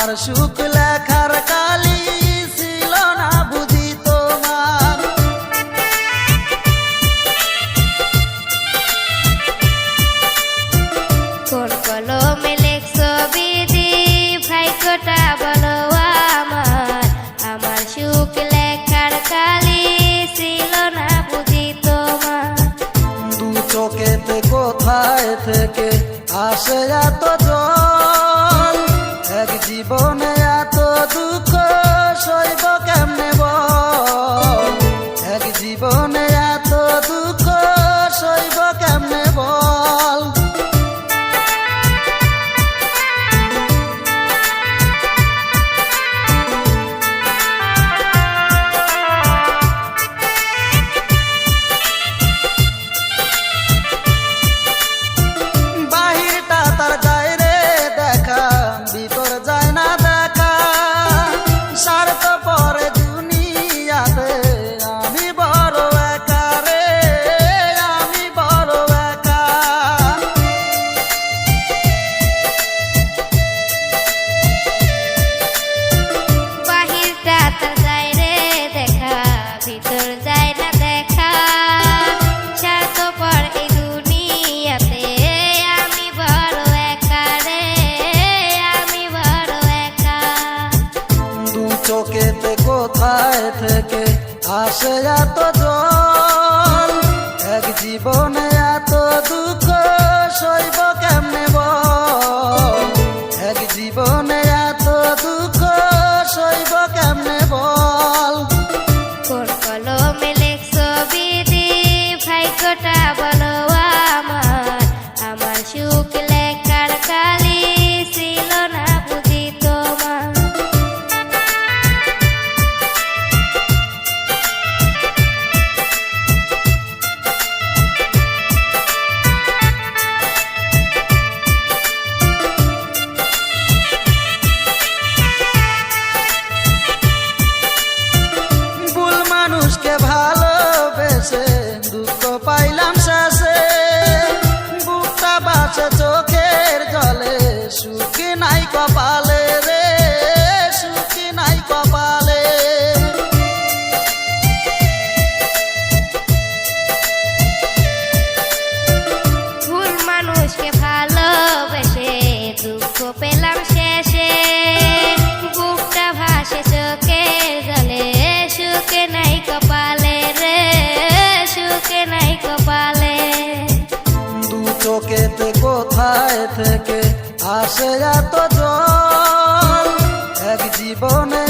আমার সুখ লেখার কালি ছিল না বুঝি তোমার। কোন কলমে লেখছো বিধি ভাই কোটা বলো আমার। আমার সুখ লেখার কালি ছিল না বুঝি তোমার। দু চোখেতে কোথায় থেকে আসে এত জল জীবনে আসে এত জল এক জীবনে পাইল কোথায় থেকে আসে এত জল? এক জীবনে